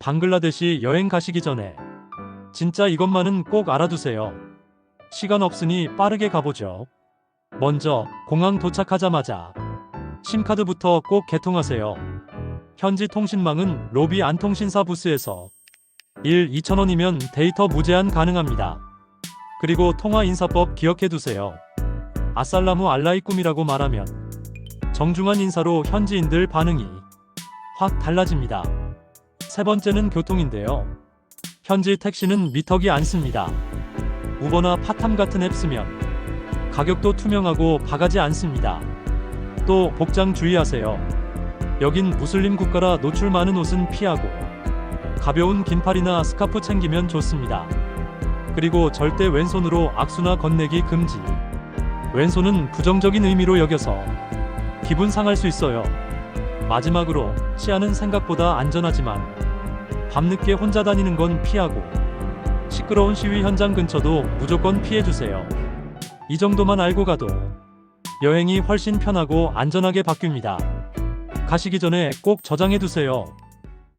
방글라데시 여행 가시기 전에 진짜 이것만은 꼭 알아두세요. 시간 없으니 빠르게 가보죠. 먼저 공항 도착하자마자 심카드부터 꼭 개통하세요. 현지 통신망은 로비 안통신사 부스에서 1, 2천원이면 데이터 무제한 가능합니다. 그리고 통화 인사법 기억해 두세요. 아살라무 알라이꿈이라고 말하면 정중한 인사로 현지인들 반응이 확 달라집니다. 세 번째는 교통인데요. 현지 택시는 미터기 안 씁니다. 우버나 파탐 같은 앱 쓰면 가격도 투명하고 바가지 안 씁니다. 또 복장 주의하세요. 여긴 무슬림 국가라 노출 많은 옷은 피하고 가벼운 긴팔이나 스카프 챙기면 좋습니다. 그리고 절대 왼손으로 악수나 건네기 금지. 왼손은 부정적인 의미로 여겨서 기분 상할 수 있어요. 마지막으로 치아는 생각보다 안전하지만 밤늦게 혼자 다니는 건 피하고 시끄러운 시위 현장 근처도 무조건 피해주세요. 이 정도만 알고 가도 여행이 훨씬 편하고 안전하게 바뀝니다. 가시기 전에 꼭 저장해 두세요.